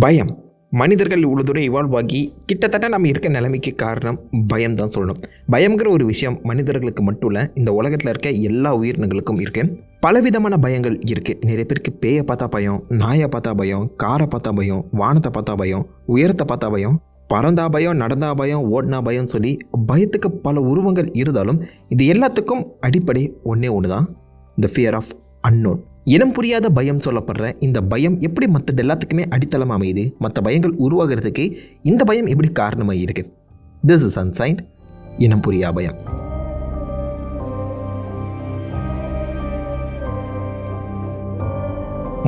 பயம். மனிதர்கள் இவ்வளோ தூரம் இவால்வ் ஆகி கிட்டத்தட்ட நம்ம இருக்க நிலைமைக்கு காரணம் பயம் தான் சொல்லணும். பயம்ங்கிற ஒரு விஷயம் மனிதர்களுக்கு மட்டும் இல்லை இந்த உலகத்தில் இருக்க எல்லா உயிரினங்களுக்கும் இருக்குது பலவிதமான பயங்கள் இருக்குது நிறைய பேருக்கு பேயை பார்த்தா பயம் நாயை பார்த்தா பயம் காரை பார்த்தா பயம் வானத்தை பார்த்தா பயம் உயரத்தை பார்த்தா பயம் பறந்தா பயம் நடந்தா பயம் ஓடினா பயம் சொல்லி பயத்துக்கு பல உருவங்கள் இருந்தாலும் இது எல்லாத்துக்கும் அடிப்படை ஒன்றே ஒன்று தான் இந்த ஃபியர் ஆஃப் அன்னோன் இனம் புரியாத பயம் சொல்லப்படுற இந்த பயம் எப்படி மற்றது எல்லாத்துக்குமே அடித்தளம் அமையுது? மற்ற பயங்கள் உருவாகிறதுக்கு இந்த பயம் எப்படி காரணமாக இருக்குது திஸ் இஸ் அன்சைன்ட் இனம் புரியா பயம்.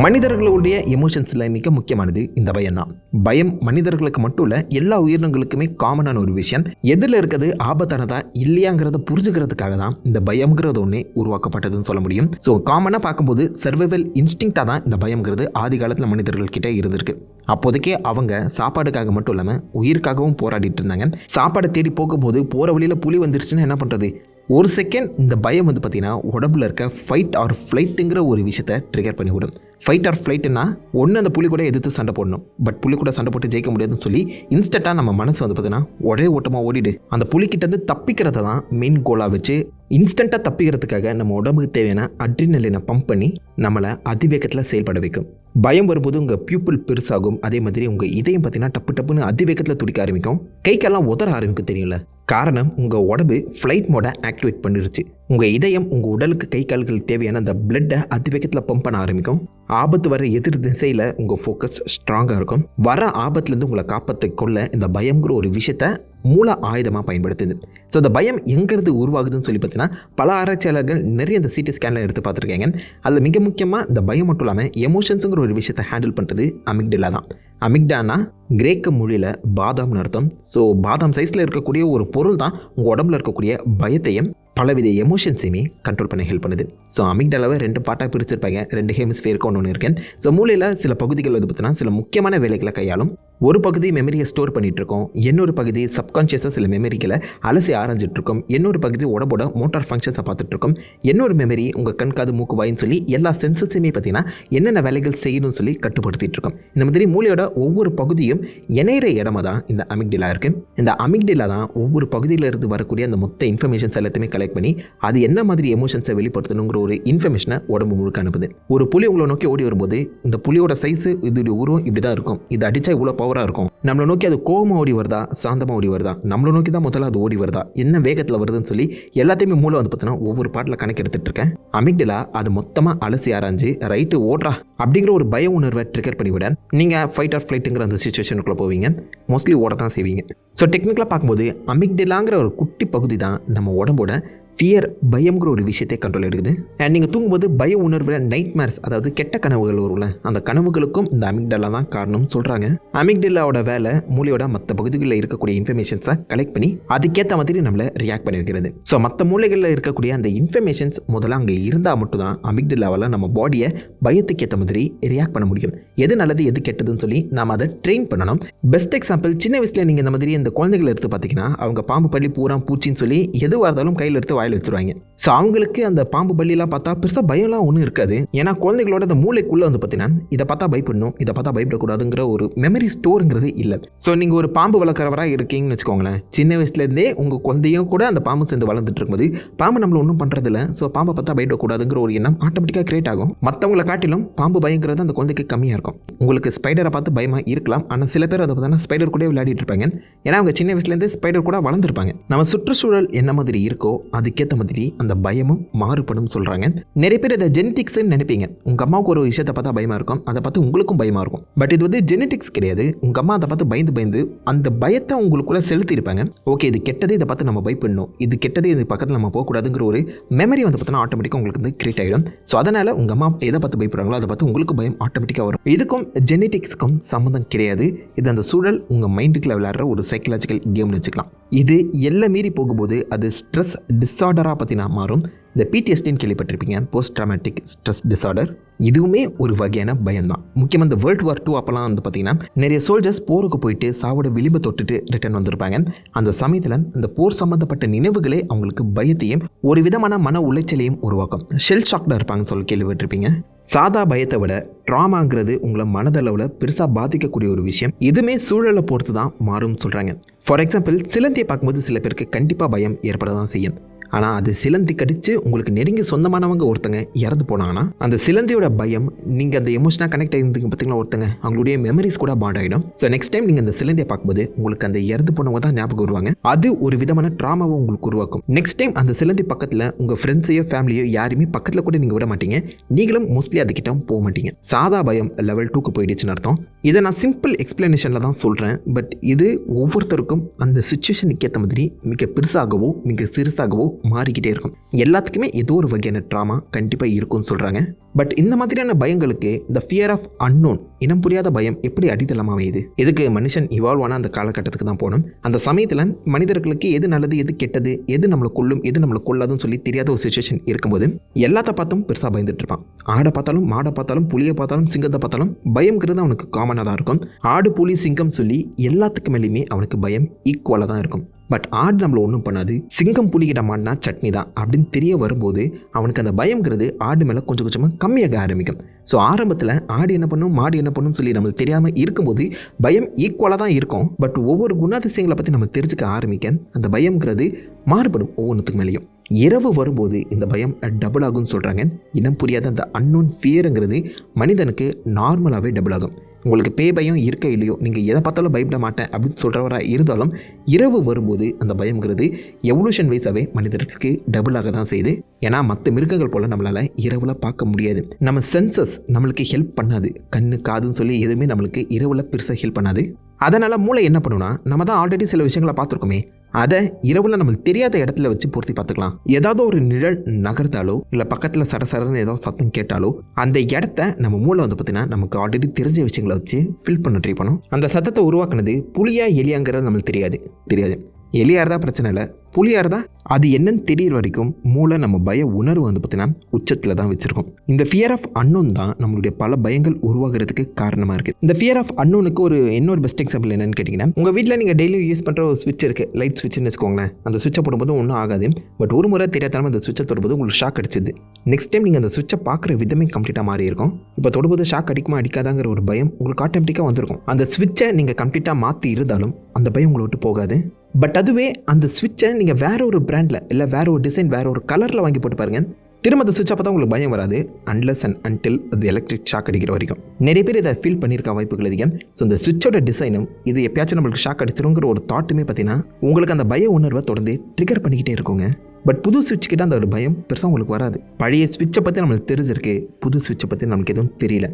மனிதர்களுடைய எமோஷன்ஸில் மிக முக்கியமானது இந்த பயம் தான் பயம் மனிதர்களுக்கு மட்டும் இல்லை எல்லா உயிரினங்களுக்குமே காமனான ஒரு விஷயம். எதில் இருக்கிறது ஆபத்தானதா இல்லையாங்கிறத புரிஞ்சுக்கிறதுக்காக தான் இந்த பயம்ங்கிறது ஒன்று உருவாக்கப்பட்டதுன்னு சொல்ல முடியும். ஸோ காமனாக பார்க்கும்போது சர்வைவல் இன்ஸ்டிங்டாக தான் இந்த பயம்ங்கிறது ஆதி காலத்தில் மனிதர்கள்கிட்ட இருந்திருக்கு. அப்போதைக்கே அவங்க சாப்பாடுக்காக மட்டும் இல்லாமல் உயிருக்காகவும் போராடிட்டு இருந்தாங்க. சாப்பாடை தேடி போகும்போது போகிற வழியில் புலி வந்துருச்சுன்னா என்ன பண்ணுறது ஒரு செகண்ட் இந்த பயம் வந்து பார்த்திங்கன்னா உடம்புல இருக்க ஃபைட் ஆர் ஃப்ளைட்டுங்கிற ஒரு விஷயத்தை ட்ரிகர் பண்ணி விடும் ஃபைட் ஆர் ஃப்ளைட்டுனா ஒன்று அந்த புலி கூட எதிர்த்து சண்டை போடணும். பட் புலி கூட சண்டை போட்டு ஜெயிக்க முடியாதுன்னு சொல்லி இன்ஸ்டண்ட்டாக நம்ம மனசு வந்து பார்த்தீங்கன்னா ஒரே ஓட்டமாக ஓடிடு. அந்த புலிக்கிட்டேருந்து தப்பிக்கிறத தான் மெயின் கோலாக வச்சு இன்ஸ்டண்ட்டாக தப்பிக்கிறதுக்காக நம்ம உடம்புக்கு தேவையான அட்ரினலினை பம்ப் பண்ணி நம்மளை அதிவேகத்தில் செயல்பட வைக்கும். பயம் வரும்போது உங்கள் பியூப்பிள் பெருசாகும். அதே மாதிரி உங்கள் இதயம் பார்த்தீங்கன்னா டப்பு டப்புன்னு அதிவேகத்தில் துடிக்க ஆரம்பிக்கும். கை கால்லாம் உதற ஆரம்பிக்கும் தெரியல காரணம் உங்கள் உடம்பு ஃப்ளைட் மோடை ஆக்டிவேட் பண்ணிருச்சு. உங்கள் இதயம் உங்கள் உடலுக்கு கை கால்கள் தேவையான அந்த பிளட்டை அதிவேகத்தில் பம்ப் பண்ண ஆரம்பிக்கும். ஆபத்து வர எதிர் திசையில் உங்கள் ஃபோக்கஸ் ஸ்ட்ராங்காக இருக்கும். வர ஆபத்துலேருந்து உங்களை காப்பாற்ற கொள்ள இந்த பயங்கிற ஒரு விஷயத்த மூல ஆயுதமாக பயன்படுத்துது. ஸோ இந்த பயம் எங்கேருந்து உருவாகுதுன்னு சொல்லி பார்த்தீங்கன்னா பல ஆராய்ச்சியாளர்கள் நிறைய இந்த சிடி ஸ்கேனில் எடுத்து பார்த்துருக்காங்க. அதில் மிக முக்கியமாக இந்த பயம் மட்டும் இல்லாமல் எமோஷன்ஸுங்கிற ஒரு விஷயத்தை ஹேண்டில் பண்ணுறது அமிக்டிலா தான். அமிக்டானா கிரேக்க மொழியில் பாதாம்னு அர்த்தம். ஸோ பாதாம் சைஸில் இருக்கக்கூடிய ஒரு பொருள் தான் உங்கள் உடம்புல இருக்கக்கூடிய பயத்தையும் பலவித எமோஷன்ஸையுமே கண்ட்ரோல் பண்ண ஹெல்ப் பண்ணுது. ஸோ அமிக்டலாவை ரெண்டு பாட்டாக பிரிச்சிருப்பாங்க. ரெண்டு ஹெமிஸ்பியருக்கு ஒன்று ஒன்று இருக்கேன். ஸோ மூலையில் சில பகுதிகள் வந்து பார்த்தீங்கன்னா சில முக்கியமான வேலைகளை கையாளும் ஒரு பகுதி மெமரியை ஸ்டோர் பண்ணிகிட்ருக்கோம் இன்னொரு பகுதி சப்கான்ஷியஸாக சில மெமரிகளை அலசி ஆரஞ்சிட்ருக்கோம் இன்னொரு பகுதி உடம்போட மோட்டார் ஃபங்க்ஷன்ஸை பார்த்துட்ருக்கோம் இன்னொரு மெமரி உங்கள் கண் காது மூக்கு வாயின்னு சொல்லி எல்லா சென்சஸையுமே பார்த்தீங்கன்னா என்னென்ன வேலைகள் செய்யணும்னு சொல்லி கட்டுப்படுத்திட்டு இருக்கோம் இந்த மாதிரி மூளையோட ஒவ்வொரு பகுதியும் இணையிற இடமா தான் இந்த அமிக்டிலா இருக்குது இந்த அமிக்டிலா தான் ஒவ்வொரு பகுதியில் இருந்து வரக்கூடிய அந்த மொத்த இன்ஃபர்மேஷன்ஸ் எல்லாத்தையுமே கலெக்ட் பண்ணி அது என்ன மாதிரி எமோஷன்ஸை வெளிப்படுத்தணுங்கிற ஒரு இன்ஃபர்மேஷனை உடம்பு முழுக்க அனுப்புது. ஒரு புலி உங்களை நோக்கி ஓடி வரும்போது இந்த புலியோட சைஸு இதோடைய உருவம் இப்படி தான் இருக்கும். இது அடித்தா இவ்வளோ பவராக இருக்கும். நம்மளை நோக்கி அது கோபமாக ஓடி வருதா? சாந்தமாக ஓடி வருதா? நம்மளை நோக்கி தான் முதல்ல அது ஓடி வருதா? என்ன வேகத்தில் வருதுன்னு சொல்லி எல்லாத்தையுமே மூளை வந்து பார்த்தோன்னா ஒவ்வொரு பாட்டில் கணக்கு எடுத்துகிட்டு இருக்கேன். அமிக்டலா அது மொத்தமாக அலசி ஆராய்ஞ்சு ரைட்டு ஓடுறா. அப்படிங்கிற ஒரு பய உணர்வை ட்ரிகர் பண்ணிவிட நீங்கள் ஃபைட் ஆர் ஃப்ளைட்டுங்கிற அந்த சுச்சுவேஷனுக்குள்ளே போவீங்க. மோஸ்ட்லி ஓட தான் செய்வீங்க ஸோ டெக்னிக்கலாக பார்க்கும்போது அமிக்டிலாங்கிற ஒரு குட்டி பகுதி தான் நம்ம உடம்போட ஃபியர் பயம்ங்கிற ஒரு விஷயத்தை கண்ட்ரோல் எடுக்குது. அண்ட் நீங்கள் தூங்கும்போது பய உணர்வில் நைட்மேர்ஸ் அதாவது கெட்ட கனவுகள் வரும்ல அந்த கனவுகளுக்கும் இந்த அமிக்டலா தான் காரணம் சொல்கிறாங்க அமிக்டலாவோட வேலை மூளையோட மற்ற பகுதிகளில் இருக்கக்கூடிய இன்ஃபர்மேஷன்ஸை கலெக்ட் பண்ணி அதுக்கேற்ற மாதிரி நம்மளை ரியாக்ட் பண்ணி வைக்கிறது. ஸோ மற்ற மூளைகளில் இருக்கக்கூடிய அந்த இன்ஃபர்மேஷன்ஸ் முதல்ல அங்கே இருந்தால் மட்டும்தான் அமிக்டலாவால் நம்ம பாடியை பயத்துக்கு ஏற்ற மாதிரி ரியாக்ட் பண்ண முடியும். எது நல்லது எது கெட்டதுன்னு சொல்லி நாம் அதை ட்ரெயின் பண்ணணும். பெஸ்ட் எக்ஸாம்பிள் சின்ன வயசில் நீங்கள் இந்த மாதிரி இந்த குழந்தைகளை எடுத்து பார்த்தீங்கன்னா அவங்க பாம்பு பள்ளி பூரா பூச்சின்னு சொல்லி எதுவாக இருந்தாலும் கையில் எடுத்து வாயில் வச்சுருவாங்க. ஸோ அவங்களுக்கு அந்த பாம்பு பள்ளிலாம் பார்த்தா பெருசாக பயம்லாம் ஒன்றும் இருக்காது. ஏன்னா குழந்தைகளோட அந்த மூளைக்குள்ளே வந்து பார்த்தீங்கன்னா இதை பார்த்தா பயப்படணும் இதை பார்த்தா பயப்படக்கூடாதுங்கிற ஒரு மெமரி ஸ்டோருங்கிறது இல்லை. ஸோ நீங்கள் ஒரு பாம்பு வளர்க்குறவராக இருக்கீங்கன்னு வச்சுக்கோங்களேன் சின்ன வயசுலேருந்தே உங்கள் குழந்தையும் கூட அந்த பாம்பு சேர்ந்து வளர்ந்துட்டு இருக்கும்போது பாம்பு நம்மளை ஒன்றும் பண்ணுறதில்ல ஸோ பாம்பை பார்த்தா பயப்படக்கூடாதுங்கிற ஒரு எண்ணம் ஆட்டோமேட்டிக்காக கிரியேட் ஆகும். மற்றவங்களை காட்டிலும் பாம்பு பயங்கிறது அந்த குழந்தைக்கு கம்மியாக இருக்கும். உங்களுக்கு ஸ்பைடரை பார்த்து பயமாக இருக்கலாம். ஆனால் சில பேர் அதை பார்த்தா ஸ்பைடர் கூட விளையாடிட்டு இருப்பாங்க. ஏன்னா அவங்க சின்ன வயசுலேருந்து ஸ்பைடர் கூட வளர்ந்துருப்பாங்க. நம்ம சுற்றுச்சூழல் என்ன மாதிரி இருக்கோ அதுக்கேற்ற மாதிரி அந்த பயமும் மாறுபடும் சொல்கிறாங்க நிறைய பேர் இதை ஜெனட்டிக்ஸ்னு நினைப்பீங்க. உங்கள் அம்மாவுக்கு ஒரு விஷயத்தை பார்த்தா பயமாக இருக்கும். அதை பார்த்து உங்களுக்கும் பயமாக இருக்கும். பட் இது வந்து ஜெனட்டிக்ஸ் கிடையாது. உங்கள் அம்மா அதை பார்த்து பயந்து பயந்து அந்த பயத்தை உங்களுக்குள்ளே செலுத்தியிருப்பாங்க. ஓகே இது கெட்டது இதை பார்த்து நம்ம பயப்படணும். இது கெட்டது இது பக்கத்தில் நம்ம போகக்கூடாதுங்கிற ஒரு மெமரி வந்து பார்த்தோன்னா ஆட்டோமேட்டிக்காக உங்களுக்கு வந்து கிரியேட் ஆகிடும் ஸோ அதனால் உங்கள் அம்மா எதை பார்த்து பயப்படுறாங்களோ அதை பார்த்து உங்களுக்கு பயம் ஆட்டோமேட்டிக்காக வரும். இதுக்கும் ஜெனட்டிக்ஸ்க்கும் சம்மந்தம் கிடையாது. இது அந்த சூழல் உங்கள் மைண்டுக்குள்ள விளையாடுற ஒரு சைக்கலாஜிக்கல் கேம்னு வச்சுக்கலாம். இது எல்லாம் மீறி போகும்போது அது ஸ்ட்ரெஸ் டிஸ் டிஸார்டராக பார்த்தீங்கன்னா மாறும் இந்த பிடிஎஸ்டின்னு கேள்விப்பட்டிருப்பீங்க போஸ்ட் ட்ராமேட்டிக் ஸ்ட்ரெஸ் டிஸார்டர் இதுவுமே ஒரு வகையான பயம்தான். முக்கியமாக இந்த வேர்ல்டு வார் டூ அப்போலாம் வந்து பார்த்தீங்கன்னா நிறைய சோல்ஜர்ஸ் போருக்கு போயிட்டு சாவோட விளிம்பை தொட்டுட்டு ரிட்டர்ன் வந்திருப்பாங்க. அந்த சமயத்தில் இந்த போர் சம்மந்தப்பட்ட நினைவுகளே அவங்களுக்கு பயத்தையும் ஒரு விதமான மன உளைச்சலையும் உருவாக்கும். ஷெல் ஷாக்டாக இருப்பாங்கன்னு சொல்லி கேள்விப்பட்டிருப்பீங்க. சாதா பயத்தை விட ட்ராமாங்கிறது உங்களை மனதளவில் பெருசாக பாதிக்கக்கூடிய ஒரு விஷயம். இதுவுமே சூழலை பொறுத்து தான் மாறும்னு சொல்கிறாங்க ஃபார் எக்ஸாம்பிள் சிலந்தியை பார்க்கும்போது சில பேருக்கு கண்டிப்பாக பயம் ஏற்பட தான் செய்யும். ஆனால் அது சிலந்தி கடித்து உங்களுக்கு நெருங்கி சொந்தமானவங்க ஒருத்தங்க இறந்து போனாங்கன்னா அந்த சிலந்தியோட பயம் நீங்கள் அந்த எமோஷனாக கனெக்ட் ஆகிருந்தீங்க பார்த்தீங்களா ஒருத்தங்க? அவங்களுடைய மெமரிஸ் கூட பாண்ட் ஆகிடும் ஸோ நெக்ஸ்ட் டைம் நீங்கள் அந்த சிலந்தியை பார்க்கும்போது உங்களுக்கு அந்த இறந்து போனவங்க தான் ஞாபகம் வருவாங்க. அது ஒரு விதமான ட்ராமாவை உங்களுக்கு உருவாக்கும். நெக்ஸ்ட் டைம் அந்த சிலந்தி பக்கத்தில் உங்கள் ஃப்ரெண்ட்ஸையோ ஃபேமிலியோ யாருமே பக்கத்தில் கூட நீங்கள் விட மாட்டீங்க. நீங்களும் மோஸ்ட்லி அதுக்கிட்ட போக மாட்டீங்க. சாதா பயம் லெவல் டூக்கு போயிடுச்சுன்னு அர்த்தம். இதை நான் சிம்பிள் எக்ஸ்பிளனேஷனில் தான் சொல்கிறேன் பட் இது ஒவ்வொருத்தருக்கும் அந்த சுச்சுவேஷனுக்கு ஏற்ற மாதிரி மிக பெருசாகவோ மிக சிறுசாகவோ மாறிக்கிட்டே இருக்கும். எல்லாத்துக்குமே ஏதோ ஒரு வகையான ட்ராமா கண்டிப்பாக இருக்கும்னு சொல்கிறாங்க பட் இந்த மாதிரியான பயங்களுக்கு இந்த ஃபியர் ஆஃப் அன்னோன் இனம் புரியாத பயம் எப்படி அடித்தளமாக அமையுது? இதுக்கு மனுஷன் இவால்வ் ஆன அந்த காலகட்டத்துக்கு தான் போகணும்? அந்த சமயத்தில் மனிதர்களுக்கு எது நல்லது எது கெட்டது எது நம்மளை கொல்லும் எது நம்மளை கொள்ளாதுன்னு சொல்லி தெரியாத ஒரு சுச்சுவேஷன் இருக்கும்போது எல்லாத்த பார்த்தும் பெருசாக பயந்துட்டு இருப்பான். ஆடை பார்த்தாலும் மாடை பார்த்தாலும் புளியை பார்த்தாலும் சிங்கத்தை பார்த்தாலும் பயம்ங்கிறது அவனுக்கு காமனாக தான் இருக்கும். ஆடு புலி சிங்கம் சொல்லி எல்லாத்துக்கு மேலேயுமே அவனுக்கு பயம் ஈக்குவலாக தான் இருக்கும். பட் ஆடு நம்மளை ஒன்றும் பண்ணாது. சிங்கம் புலிகிட்ட மாட்டினா சட்னி தான். அப்படின்னு தெரிய வரும்போது அவனுக்கு அந்த பயங்கிறது ஆடு மேலே கொஞ்சம் கொஞ்சமாக கம்மியாக ஆரம்பிக்கும். ஸோ ஆரம்பத்தில் ஆடு என்ன பண்ணும் மாடு என்ன பண்ணும் சொல்லி நம்மளுக்கு தெரியாமல் இருக்கும்போது பயம் ஈக்குவலாக தான் இருக்கும். பட் ஒவ்வொரு குணாதிசயங்களை பற்றி நம்ம தெரிஞ்சுக்க ஆரம்பிக்க அந்த பயம்ங்கிறது மாறுபடும் ஒவ்வொன்றுத்துக்கு மேலேயும். இரவு வரும்போது இந்த பயம் டபுள் ஆகும்னு சொல்கிறாங்க இனம் புரியாத அந்த அன்னோன் ஃபியருங்கிறது மனிதனுக்கு நார்மலாகவே டபுள் ஆகும். உங்களுக்கு பே பயம் இருக்க இல்லையோ நீங்கள் எதை பார்த்தாலும் பயப்பட மாட்டேன் அப்படின்னு சொல்கிறவராக இருந்தாலும் இரவு வரும்போது அந்த பயம்ங்கிறது எவல்யூஷன் வைஸாகவே மனிதர்களுக்கு டபுளாக தான் செய்யுது. ஏன்னா மற்ற மிருகங்கள் போல் நம்மளால் இரவில் பார்க்க முடியாது. நம்ம சென்சஸ் நம்மளுக்கு ஹெல்ப் பண்ணாது. கண்ணு காதுன்னு சொல்லி எதுவுமே நம்மளுக்கு இரவில் பெருசாக ஹெல்ப் பண்ணாது. அதனால் மூளை என்ன பண்ணுன்னா நம்ம தான் ஆல்ரெடி சில விஷயங்களை பார்த்துருக்கோமே அதை இரவில் நம்மளுக்கு தெரியாத இடத்துல வச்சு பூர்த்தி பார்த்துக்கலாம். ஏதாவது ஒரு நிழல் நகர்ந்தாலோ இல்லை பக்கத்தில் சடசடன்னு ஏதோ சத்தம் கேட்டாலோ அந்த இடத்த நம்ம மூளை வந்து பார்த்தீங்கன்னா நமக்கு ஆல்ரெடி தெரிஞ்ச விஷயங்களை வச்சு ஃபில் பண்ண ட்ரை பண்ணும். அந்த சத்தத்தை உருவாக்குனது புளியா எலியாங்கிறது நம்மளுக்கு தெரியாது. தெரியாது. எலியாக இருந்தால் பிரச்சனை இல்லை. புலியாக இருந்தால் அது என்னன்னு தெரியிற வரைக்கும் மூளை நம்ம பய உணர்வு வந்து பார்த்தீங்கன்னா உச்சத்தில் தான் வச்சுருக்கோம். இந்த ஃபியர் ஆஃப் அன்னோன் தான் நம்மளுடைய பல பயங்கள் உருவாகிறதுக்கு காரணமாக இருக்குது இந்த ஃபியர் ஆஃப் அன்னோனுக்கு ஒரு இன்னொரு பெஸ்ட் எக்ஸாம்பிள் என்னென்னு கேட்டிங்கன்னா உங்கள் வீட்டில் நீங்கள் டெய்லி யூஸ் பண்ணுற ஒரு ஸ்விட்ச் இருக்குது லைட் ஸ்விட்ச்னு வச்சுக்கோங்களேன். அந்த சுவிட்சை போடும்போது ஒன்றும் ஆகாது. பட் ஒரு முறை தெரியாதனமா அந்த சுவிட்சை தொடும்போது உங்களுக்கு ஷாக் அடிச்சுது. நெக்ஸ்ட் டைம் நீங்கள் அந்த சுவிட்சை பார்க்குற விதமே கம்ப்ளீட்டாக மாறி இருக்கும். இப்போ தொடும்போது ஷாக் அடிக்குமா அடிக்காதாங்கிற ஒரு பயம் உங்களுக்கு ஆட்டோமேட்டிக்காக வந்திருக்கும். அந்த ஸ்விட்சை நீங்கள் கம்ப்ளீட்டாக மாற்றி இருந்தாலும் அந்த பயம் உங்களை விட்டு போகாது. பட் அதுவே அந்த ஸ்விட்சை நீங்கள் வேற ஒரு பிராண்டில் இல்லை வேற ஒரு டிசைன் வேற ஒரு கலரில் வாங்கி போட்டு பாருங்க. திரும்ப அந்த சுவிட்ச்சை அப்போ தான் உங்களுக்கு பயம் வராது. அன்லஸ் அண்ட் அன்டில் அது எலக்ட்ரிக் ஷாக் அடிக்கிற வரைக்கும். நிறைய பேர் இதை ஃபீல் பண்ணியிருக்க வாய்ப்புகள் அதிகம். ஸோ இந்த சுவிட்சோட டிசைனும் இது எப்பயாச்சும் நம்மளுக்கு ஷாக் அடிச்சிருங்கிற ஒரு தாட்டுமே பார்த்தீங்கன்னா உங்களுக்கு அந்த பய உணர்வை தொடர்ந்து ட்ரிகர் பண்ணிக்கிட்டே இருக்குங்க. பட் புது சுவிட்ச் கிட்ட அந்த ஒரு பயம் பெருசாக உங்களுக்கு வராது. பழைய சுவிட்சை பற்றி நம்மளுக்கு தெரிஞ்சிருக்கு. புது சுவிட்சை பற்றி நமக்கு எதுவும் தெரியல.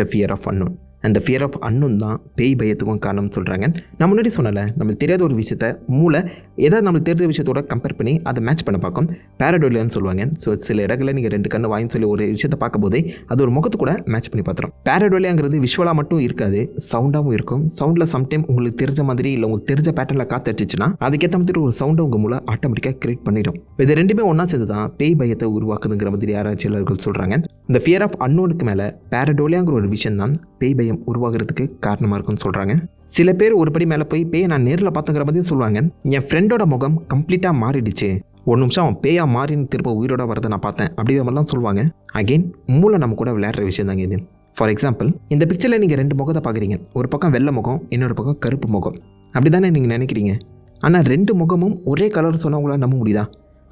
த ஃபியர் ஆஃப் அன்னோன் அந்த ஃபியர் ஆஃப் அன்னும் தான் பேய் பயத்துக்கும் காரணம்னு சொல்கிறாங்க நான் முன்னாடி சொன்னல நம்மளுக்கு தெரியாத ஒரு விஷயத்த மூளை ஏதாவது நம்மளுக்கு தெரிஞ்ச விஷயத்தோட கம்பேர் பண்ணி அதை மேட்ச் பண்ண பார்க்கும். பேரடோலியான்னு சொல்லுவாங்க. ஸோ சில இடங்களில் நீங்கள் ரெண்டு கண்ணு வாங்கி சொல்லி ஒரு விஷயத்தை பார்க்கும்போதே அது ஒரு முகத்து கூட மேட்ச் பண்ணி பார்த்துரும். பேரடோலியாங்கிறது விஷுவலாக மட்டும் இருக்காது சவுண்டாகவும் இருக்கும். சவுண்டில் சம்டைம் உங்களுக்கு தெரிஞ்ச மாதிரி இல்லை உங்களுக்கு தெரிஞ்ச பேட்டர்னில் காத்தடிச்சிச்சுன்னா அதுக்கேற்ற மாதிரி ஒரு சவுண்டை உங்கள் மூளை ஆட்டோமேட்டிக்காக கிரியேட் பண்ணிடும். இது ரெண்டுமே ஒன்றா சேர்ந்து தான் பேய் பயத்தை உருவாக்குதுங்கிற மாதிரி ஆராய்ச்சியாளர்கள் சொல்கிறாங்க இந்த ஃபியர் ஆஃப் அன்னோனுக்கு மேலே பேரடோலியாங்கிற ஒரு விஷயம் தான் பேய் பயம் உருவாகிறதுக்கு காரணமாக இருக்கும்னு சொல்கிறாங்க சில பேர் ஒரு படி மேலே போய் பேயை நான் நேரில் பார்த்துங்கிற மாதிரி சொல்லுவாங்க. என் ஃப்ரெண்டோட முகம் கம்ப்ளீட்டாக மாறிடுச்சு. ஒரு நிமிஷம் அவன் பேயா மாறின்னு திரும்ப உயிரோட வரதை நான் பார்த்தேன். அப்படிங்கிற மாதிரிலாம் சொல்லுவாங்க. அகெயின் மூளை நம்ம கூட விளையாடுற விஷயம் தாங்க இது. ஃபார் எக்ஸாம்பிள் இந்த பிக்சரில் நீங்கள் ரெண்டு முகத்தை பார்க்குறீங்க. ஒரு பக்கம் வெள்ளை முகம் இன்னொரு பக்கம் கருப்பு முகம். அப்படி தானே நீங்கள் நினைக்கிறீங்க? ஆனால் ரெண்டு முகமும் ஒரே கலர் சொன்னால் உங்களால் நம்ப முடியுதா?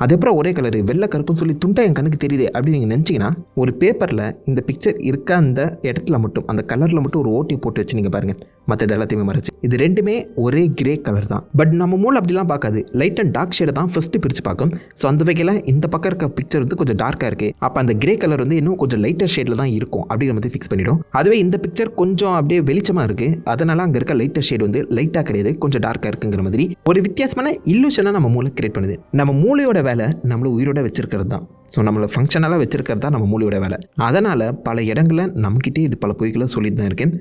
அது ஒரே கலரு வெள்ளை கருப்புன்னு சொல்லி துண்டா என் கண்ணுக்கு தெரியுது அப்படின்னு நீங்கள் நினச்சிங்கன்னா ஒரு பேப்பரில் இந்த பிக்சர் இருக்க அந்த இடத்துல மட்டும் அந்த கலரில் மட்டும் ஒரு ஓட்டி போட்டு வச்சு நீங்கள் பாருங்கள் மற்றது எல்லாத்தையுமே மறைச்சு. இது ரெண்டுமே ஒரே கிரே கலர் தான். பட் நம்ம மூளை அப்படிலாம் பார்க்காது. லைட் அண்ட் டார்க் ஷேடை தான் ஃபஸ்ட்டு பிரித்து பார்க்கும். ஸோ அந்த வகையில் இந்த பக்கம் இருக்க பிக்சர் வந்து கொஞ்சம் டார்க்காக இருக்குது அப்போ அந்த கிரே கலர் வந்து இன்னும் கொஞ்சம் லைட்டர் ஷேடில் தான் இருக்கும் அப்படிங்கிற மாதிரி ஃபிக்ஸ் பண்ணிடும். அதுவே இந்த பிக்சர் கொஞ்சம் அப்படியே வெளிச்சமாக இருக்குது அதனால் அங்கே இருக்க லைட்டர் ஷேட் வந்து லைட்டாக கிடையாது. கொஞ்சம் டார்க்காக இருக்குங்கிற மாதிரி. ஒரு வித்தியாசமான இல்லூஷனாக நம்ம மூளை கிரியேட் பண்ணுது. நம்ம மூளையோட வேலை நம்மளை உயிரோட வச்சிருக்கிறது தான். ஸோ நம்மளை ஃபங்க்ஷனலாக வச்சிருக்கிறது தான் நம்ம மூளையோட வேலை. அதனால் பல இடங்களில் நம்மக்கிட்டே இது பல பொய்களை சொல்லிட்டு தான் இருக்கேன்.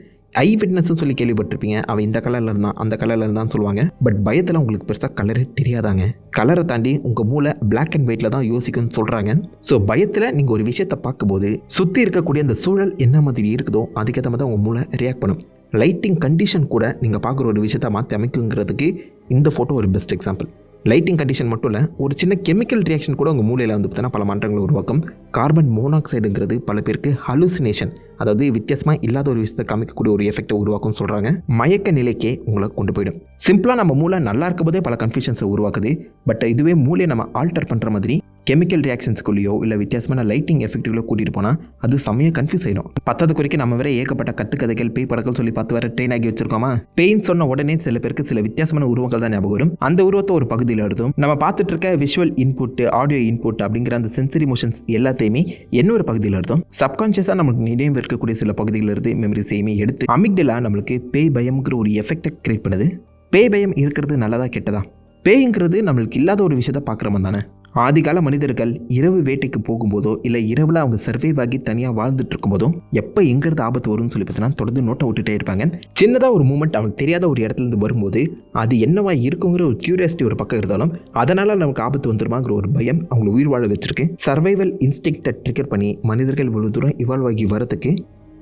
ஐ விட்னஸ்னு சொல்லி கேள்விப்பட்டிருப்பீங்க. அவன் இந்த கலரில் இருந்தான் அந்த கலரில் இருந்தான்னு சொல்லுவாங்க. பட் பயத்தில் உங்களுக்கு பெருசாக கலரே தெரியாதாங்க. கலரை தாண்டி உங்கள் மூளை பிளாக் அண்ட் ஒயிட்டில் தான் யோசிக்கும்னு சொல்கிறாங்க ஸோ பயத்தில் நீங்கள் ஒரு விஷயத்தை பார்க்கும்போது சுற்றி இருக்கக்கூடிய அந்த சூழல் என்ன மாதிரி இருக்குதோ அதுக்கேற்ற மாதிரி தான் உங்கள் மூளை ரியாக்ட் பண்ணும். லைட்டிங் கண்டிஷன் கூட நீங்கள் பார்க்குற ஒரு விஷயத்தை மாற்றி அமைக்குங்கிறதுக்கு இந்த ஃபோட்டோ ஒரு பெஸ்ட் எக்ஸாம்பிள் லைட்டிங் கண்டிஷன் மட்டும் இல்லை ஒரு சின்ன கெமிக்கல் ரியாக்ஷன் கூட உங்கள் மூளையில் வந்து பார்த்தீங்கன்னா பல மாற்றங்களை உருவாக்கும். கார்பன் மோனாக்சைடுங்கிறது பல பேருக்கு ஹலுசினேஷன் அதாவது வித்தியாசமாக இல்லாத ஒரு விஷயத்தை காமிக்கக்கூடிய ஒரு எஃபெக்ட்டை உருவாக்கும்னு சொல்கிறாங்க மயக்க நிலைக்கே உங்களை கொண்டு போயிடும். சிம்பிளாக நம்ம மூளை நல்லா இருக்கும் போதே பல கன்ஃபியூஷன்ஸை உருவாக்குது. பட் இதுவே மூளையை நம்ம ஆல்டர் பண்ணுற மாதிரி கெமிக்கல் ரியாக்ஷன்ஸ்குள்ளேயோ இல்லை வித்தியாசமான லைட்டிங் எஃபெக்ட்டுகளோ கூட்டிகிட்டு போனால் அது செம்மையாக கன்ஃபியூஸ் ஆகிடும் பத்தாவது குறைக்கு நம்ம வேற ஏகப்பட்ட கட்டுக்கதைகள் பேய் படங்கள் சொல்லி பார்த்து வேற ட்ரெயின் ஆகி வச்சிருக்கோமா? பெயின் சொன்ன உடனே சில பேருக்கு சில வித்தியாசமான உருவங்கள் தான் ஞாபகம் வரும். அந்த உருவத்தை ஒரு பகுதியில் எழுதும் நம்ம பார்த்துட்டு இருக்க விஷுவல் இன்புட் ஆடியோ இன்புட் அப்படிங்கிற அந்த சென்சரி மோஷன்ஸ் எல்லாத்தையுமே இன்னொரு பகுதியில் எழுதும் சப்கான்ஷியஸாக நம்மளுக்கு நினைவு இருக்கக்கூடிய சில பகுதிகளில் இருந்து மெமரிஸையுமே எடுத்து அமிக்டலா நம்மளுக்கு பேய் பயம்ங்கிற ஒரு எஃபெக்டை கிரியேட் பண்ணுது. பேய் பயம் இருக்கிறது நல்லதா கெட்டதா? பேய்ங்கிறது நம்மளுக்கு இல்லாத ஒரு விஷயத்த பார்க்குறவன் தானே? ஆதிகால மனிதர்கள் இரவு வேட்டைக்கு போகும்போதோ இல்லை இரவில் அவங்க சர்வைவ் ஆகி தனியாக வாழ்ந்துட்டு இருக்கும்போதோ எப்போ எங்கிறது ஆபத்து வரும்னு சொல்லி பார்த்தீங்கன்னா தொடர்ந்து நோட்டை விட்டுட்டே இருப்பாங்க. சின்னதாக ஒரு மூமெண்ட் அவங்களுக்கு தெரியாத ஒரு இடத்துல இருந்து வரும்போது அது என்னவா இருக்குங்கிற ஒரு கியூரியாசிட்டி ஒரு பக்கம் இருந்தாலும் அதனால் நமக்கு ஆபத்து வந்துருமாங்கிற ஒரு பயம் அவங்களை உயிர் வாழ வச்சிருக்கு. சர்வைவல் இன்ஸ்டிக்டை ட்ரிகர் பண்ணி மனிதர்கள் இவ்வளோ தூரம் இவால்வ் ஆகி வரதுக்கு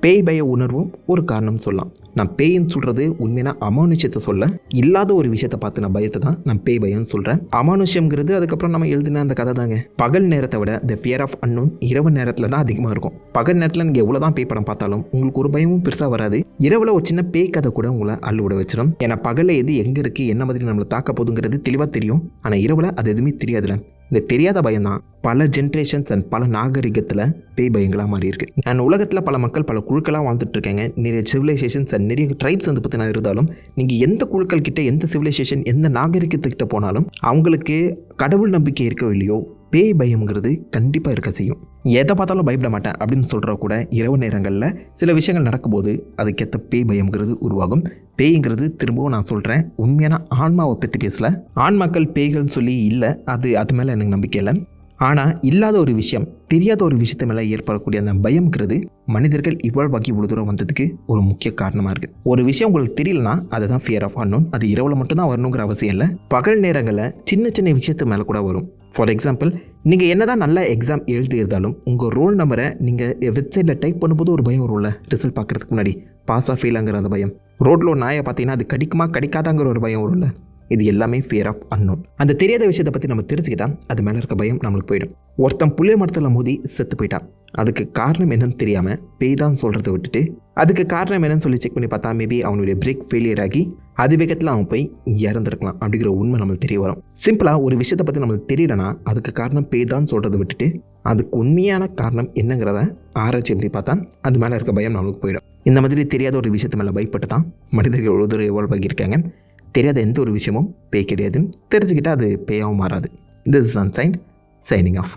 பேய் பய உணர்வும் ஒரு காரணம் சொல்லலாம். நான் பேயின்னு சொல்கிறது உண்மையான அமானுஷத்தை சொல்ல இல்லாத ஒரு விஷயத்தை பார்த்து நான் பயத்தை தான் நான் பேய் பயம்னு சொல்கிறேன் அமானுஷ்யம்ங்கிறது அதுக்கப்புறம் நம்ம எழுதின அந்த கதை தாங்க. பகல் நேரத்தை விட த பியர் ஆஃப் அன்னோன் இரவு நேரத்தில் தான் அதிகமாக இருக்கும். பகல் நேரத்தில் நீங்கள் எவ்வளோ தான் பேய் படம் பார்த்தாலும் உங்களுக்கு ஒரு பயமும் பெருசாக வராது. இரவில் ஒரு சின்ன பேய் கதை கூட உங்களை அள்ளு விட வச்சிடும். ஏன்னா பகலில் எது எங்கே இருக்குது என்ன மாதிரி நம்மளை தாக்க போதுங்கிறது தெளிவாக தெரியும். ஆனால் இரவில் அது எதுவுமே தெரியாதுல. இது தெரியாத பயம் தான் பல ஜென்ரேஷன்ஸ் அண்ட் பல நாகரிகத்தில் பேய் பயங்களாக மாறி இருக்கு அண்ட் உலகத்தில் பல மக்கள் பல குழுக்களாக வாழ்ந்துட்டு இருக்காங்க நிறைய சிவிலைசேஷன்ஸ் அண்ட் நிறைய ட்ரைப்ஸ் வந்து பற்றினா இருந்தாலும் நீங்கள் எந்த குழுக்கள் கிட்ட எந்த சிவிலைசேஷன் எந்த நாகரிகத்துக்கிட்ட போனாலும் அவங்களுக்கு கடவுள் நம்பிக்கை இருக்கோ இல்லையோ பேய் பயம்ங்கிறது கண்டிப்பாக இருக்க செய்யும். எதை பார்த்தாலும் பயப்பட மாட்டேன் அப்படின்னு சொல்கிற கூட இரவு நேரங்களில் சில விஷயங்கள் நடக்கும்போது அதுக்கேற்ற பேய் பயம்ங்கிறது உருவாகும். பேய்ங்கிறது திரும்பவும் நான் சொல்கிறேன் உண்மையான ஆன்மாவை பற்றி பேசல. ஆன்மாக்கள் பேய்கள்னு சொல்லி இல்லை அது அது மேலே எனக்கு நம்பிக்கை இல்லை. ஆனால் இல்லாத ஒரு விஷயம் தெரியாத ஒரு விஷயத்து மேலே ஏற்படக்கூடிய அந்த பயம்ங்கிறது மனிதர்கள் இவால்வ் ஆகி இவ்வளோ தூரம் வந்ததுக்கு ஒரு முக்கிய காரணமாக இருக்குது ஒரு விஷயம் உங்களுக்கு தெரியலனா அதுதான் ஃபியர் ஆஃப் அன்னோன் அது இரவில் மட்டும்தான் வரணுங்கிற அவசியம் இல்லை. பகல் நேரங்களில் சின்ன சின்ன விஷயத்து மேலே கூட வரும். ஃபார் எக்ஸாம்பிள் நீங்கள் என்ன தான் நல்ல எக்ஸாம் எழுதியிருந்தாலும் உங்கள் ரோல் நம்பரை நீங்கள் வெப்சைட்டில் டைப் பண்ணும்போது ஒரு பயம் வரும்ல? ரிசல்ட் பார்க்குறதுக்கு முன்னாடி. பாஸாக ஃபெயிலாங்கிற அந்த பயம். ரோட்டில் ஒரு நாயை பார்த்தீங்கன்னா அது கடிக்குமா கடிக்காதாங்கிற ஒரு பயம் வரும்ல? இது எல்லாமே ஃபியர் ஆஃப் அன்னோன் அந்த தெரியாத விஷயத்தை பற்றி நம்ம தெரிஞ்சுக்கிட்டா அது மேலே இருக்க பயம் நம்மளுக்கு போயிடும். ஒருத்தன் புளிய மரத்தில் மோதி செத்து போயிட்டான். அதுக்கு காரணம் என்னன்னு தெரியாமல் பேய் தான் சொல்கிறத விட்டுட்டு அதுக்கு காரணம் என்னன்னு சொல்லி செக் பண்ணி பார்த்தா மேபி அவனுடைய பிரேக் ஃபெயிலியர் ஆகி அது வேகத்தில் அவன் போய் இறந்துருக்கலாம் அப்படிங்கிற உண்மை நம்மளுக்கு தெரிய வரும். சிம்பிளாக ஒரு விஷயத்தை பற்றி நம்மளுக்கு தெரியலனா அதுக்கு காரணம் பேய் தான் சொல்கிறத விட்டுட்டு அதுக்கு உண்மையான காரணம் என்னங்கிறத ஆராய்ச்சி பண்ணி பார்த்தா அது மேலே இருக்க பயம் நம்மளுக்கு போயிடும். இந்த மாதிரி தெரியாத ஒரு விஷயத்து மேலே பயப்பட்டு தான் மனிதர்கள் எவ்வளோ தூரம் எவ்வளோ ஆகியிருக்காங்க. தெரியாத எந்த ஒரு விஷயமும் பேய் கிடையாதுன்னு தெரிஞ்சுக்கிட்டால் அது பேயாகவும் மாறாது. திஸ் இஸ் அன்சைன் சைனிங் ஆஃப்